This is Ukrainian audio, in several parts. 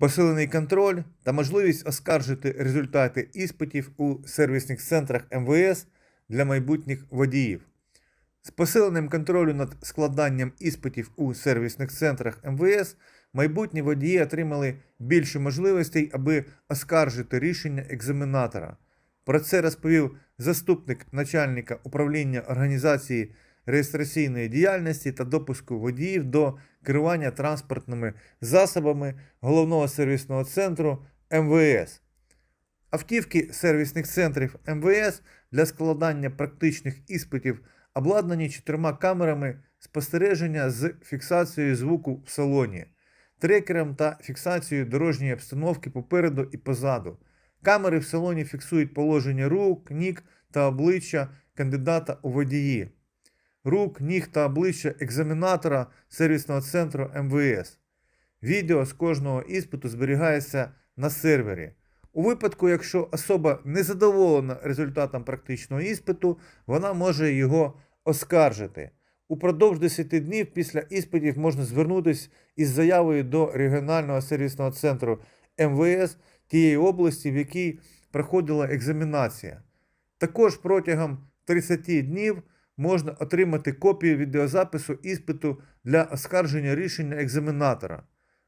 посилений контроль та можливість оскаржити результати іспитів у сервісних центрах МВС для майбутніх водіїв. З посиленим контролем над складанням іспитів у сервісних центрах МВС майбутні водії отримали більше можливостей, аби оскаржити рішення екзаменатора. Про це розповів заступник начальника управління організації реєстраційної діяльності та допуску водіїв до керування транспортними засобами головного сервісного центру МВС. Автівки сервісних центрів МВС для складання практичних іспитів обладнані чотирма камерами спостереження з фіксацією звуку в салоні, трекером та фіксацією дорожньої обстановки попереду і позаду. Камери в салоні фіксують положення рук, ніг та обличчя кандидата у водії, рук, ніг та обличчя екзаменатора сервісного центру МВС. Відео з кожного іспиту зберігається на сервері. У випадку, якщо особа не задоволена результатом практичного іспиту, вона може його оскаржити. Упродовж 10 днів після іспитів можна звернутися із заявою до регіонального сервісного центру МВС тієї області, в якій проходила екзаменація. Також протягом 30 днів можна отримати копію відеозапису іспиту для оскарження рішення екзаменатора.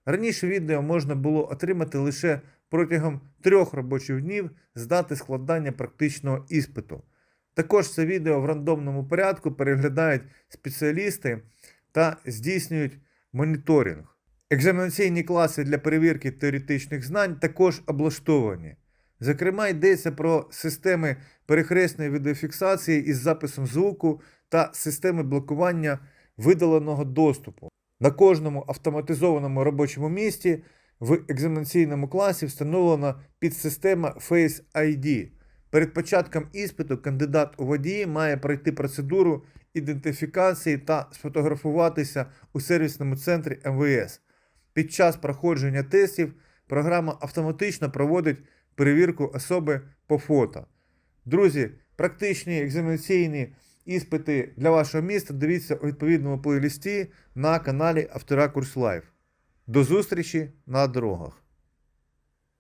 Раніше відео можна було отримати лише протягом трьох робочих днів з дати складання практичного іспиту. Також це відео в рандомному порядку переглядають спеціалісти та здійснюють моніторинг. Екзаменаційні класи для перевірки теоретичних знань також облаштовані. Зокрема, йдеться про системи перехресної відеофіксації із записом звуку та системи блокування видаленого доступу. На кожному автоматизованому робочому місці в екзаменаційному класі встановлена підсистема Face ID. Перед початком іспиту кандидат у водії має пройти процедуру ідентифікації та сфотографуватися у сервісному центрі МВС. Під час проходження тестів програма автоматично проводить перевірку особи по фото. Друзі, практичні екзаменаційні іспити для вашого міста дивіться у відповідному плейлисті на каналі Авторакурс Лайф. До зустрічі на дорогах!